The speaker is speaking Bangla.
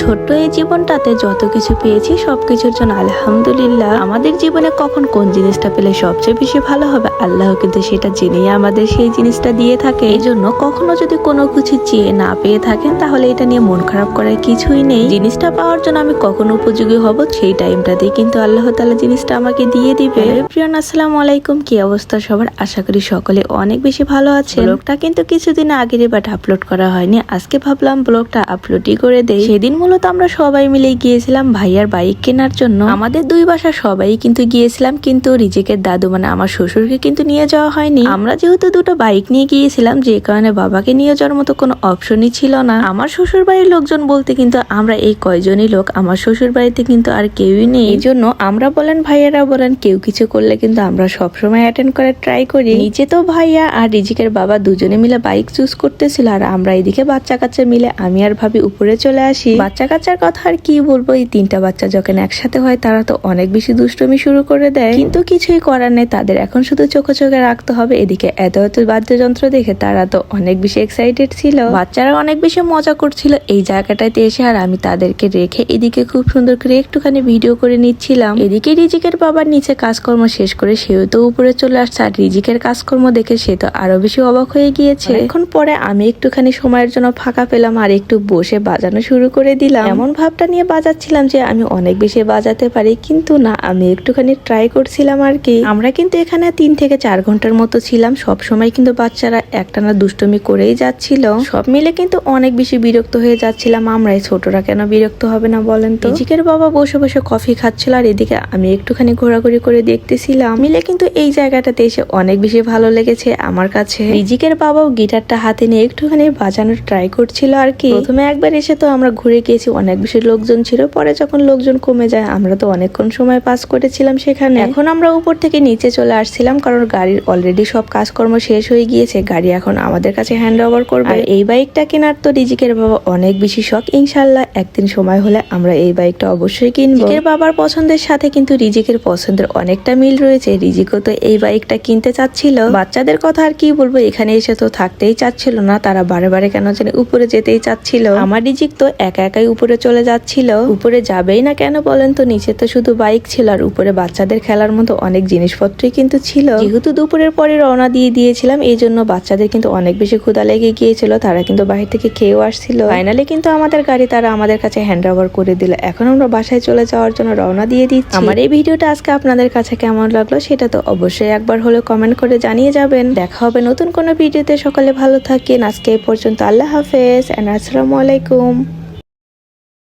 ছোট্ট এই জীবনটাতে যত কিছু পেয়েছি সব কিছুর জন্য আলহামদুলিল্লাহ। আমাদের জীবনে কখন কোন জিনিসটা পেলে সবচেয়ে বেশি ভালো হবে, আল্লাহ কিন্তু সেটা জেনেই আমাদের সেই জিনিসটা দিয়ে থাকে। এই জন্য কখনো যদি কোনো কিছু চেয়ে না পেয়ে থাকেন, তাহলে এটা নিয়ে মন খারাপ করার কিছুই নেই। জিনিসটা পাওয়ার জন্য আমি কখন উপযোগী হব, সেই টাইমটাতেই কিন্তু আল্লাহ তালা জিনিসটা আমাকে দিয়ে দিবে। প্রিয় আসসালামু আলাইকুম। কি অবস্থা সবার? আশা করি সকলে অনেক বেশি ভালো আছে ব্লগটা কিন্তু কিছুদিন আগের বাট আপলোড করা হয়নি। আজকে ভাবলাম ব্লগটা আপলোডই করে দেই। সেদিন মূলত আমরা সবাই মিলে গিয়েছিলাম ভাইয়ার বাইক কেনার জন্য। আমাদের দুই বাসা সবাই কিন্তু গিয়েছিলাম, কিন্তু রিজিকের দাদু মানে আমার শ্বশুরকে কিন্তু নিয়ে যাওয়া হয়নি। আমরা যেহেতু দুটো বাইক নিয়ে গিয়েছিলাম, যে কারণে বাবাকে নিয়ে যাওয়ার মতো কোনো অপশনই ছিল না। আমার শ্বশুর বাড়ির লোকজন বলতে কিন্তু আমরা এই কয়জনই লোক, আমার শ্বশুর বাড়িতে কিন্তু আর কেউই নেই। এই জন্য আমরা বলেন, ভাইয়ারা বলেন, কেউ কিছু করলে কিন্তু আমরা সবসময় অ্যাটেন্ড করার ট্রাই করি। নিচে তো ভাইয়া আর রিজিকের বাবা দুজনে মিলে বাইক চুজ করতেছিল, আর আমরা এদিকে বাচ্চা কাচ্চা মিলে আমি আর ভাবি উপরে চলে আসি। বাচ্চা কাচ্চার কথা আর কি বলব? এই তিনটা বাচ্চা যখন একসাথে হয়, তারা তো অনেক বেশি দুষ্টমি শুরু করে দেয়। কিন্তু কিছুই করার নেই, তাদের এখন শুধু চোখে চোখে রাখতে হবে। এদিকে এত এত বাদ্যযন্ত্র দেখে তারা তো অনেক বেশি এক্সাইটেড ছিল। বাচ্চারা অনেক বেশি মজা করছিল। এই জায়গাটাতে এসে আর আমি তাদেরকে রেখে এদিকে খুব সুন্দর করে একটুখানি ভিডিও করে নিচ্ছিলাম। এদিকে রিজিকের বাবার নিচে কাজকর্ম শেষ করে সেও তো উপরে চলে আসছে। আর রিজিকের কাজকর্ম দেখে সে তো আরও বেশি অবাক হয়ে গিয়েছে। এখন পরে আমি একটুখানি সময়ের জন্য ফাঁকা পেলাম আর একটু বসে বাজানো শুরু করে দিলাম। এমন ভাবটা নিয়ে বাজাচ্ছিলাম যে আমি অনেক বেশি বাজাতে পারি, কিন্তু না, আমি একটুখানি ট্রাই করছিলাম আর কি। আমরা কিন্তু এখানে তিন থেকে চার ঘণ্টার মতো ছিলাম। সব সময় কিন্তু বাচ্চারা একটানা দুষ্টমি করেই যাচ্ছিল। সব মিলে কিন্তু অনেক বেশি বিরক্ত হয়ে যাচ্ছিলাম আমরাই ছোটরা কেন বিরক্ত হবে না বলেন তো? রিজিকের বাবা বসে বসে কফি খাচ্ছিল আর এদিকে আমি একটুখানি ঘোরাঘুরি করে দেখতেছিলাম। মিলে কিন্তু এই জায়গাটাতে এসে অনেক বেশি ভালো লেগেছে আমার কাছে। রিজিকের বাবাও গিটারটা হাতে নিয়ে একটুখানি বাজানোর ট্রাই করছিল আর কি। প্রথমে একবার এসে তো আমরা ঘুরে গিয়েছি অনেক বেশি লোকজন ছিল। পরে যখন লোকজন কমে যায় আমরা তো অনেকক্ষণ সময় পাস করেছিলাম সেখানে। এখন আমরা উপর থেকে নিচে চলে আসছিলাম কারণ গাড়ির অলরেডি সব কাজকর্ম শেষ হয়ে গিয়েছে গাড়ি এখন আমাদের কাছে হ্যান্ড ওভার করবে। আর এই বাইকটা কেনার তো রিজিকের বাবা অনেক বেশি শখ। ইনশাল্লাহ একদিন সময় হলে আমরা এই বাইকটা অবশ্যই কিনবো। রিজিকের বাবার পছন্দের সাথে কিন্তু রিজিকের পছন্দের অনেকটা মিল রয়েছে। রিজিকও তো এই বাইকটা কিনতে চাচ্ছিল। বাচ্চাদের কথা আর কি বলব এখানে এসে তো থাকতেই চাচ্ছিল না তারা বারে বারে কেন জানি উপরে যেতেই চাচ্ছিল। আমার রিজিক তো একা একাই উপরে চলে যাচ্ছিল। উপরে যাবেই না কেন বলেন তো? নিচে তো শুধু বাইক ছিল আর উপরে বাচ্চাদের খেলার মতো অনেক জিনিসপত্রই কিন্তু ছিল। যেহেতু দুপুরের পরে রওনা দিয়ে দিয়েছিলাম, এই জন্য বাচ্চাদের কিন্তু অনেক বেশি ক্ষুদা লেগে গিয়েছিল। তারা কিন্তু বাইরে থেকে খেয়েও আসছিল। ফাইনালি কিন্তু আমাদের গাড়ি তারা আমাদের কাছে হ্যান্ড ওভার করে দিল। এখন আমরা বাসায় চলে যাওয়ার জন্য রওনা দিয়ে দিচ্ছি। আমার এই ভিডিওটা আজকে আপনাদের কাছে কেমন লাগল সেটা তো অবশ্যই একবার হলেও কমেন্ট করে জানিয়ে যাবেন। দেখা হবে নতুন কোনো ভিডিওতে। সকালে ভালো থাকেন। আজকে এই পর্যন্ত আল্লাহ হাফেজ এন্ড আসসালামু আলাইকুম।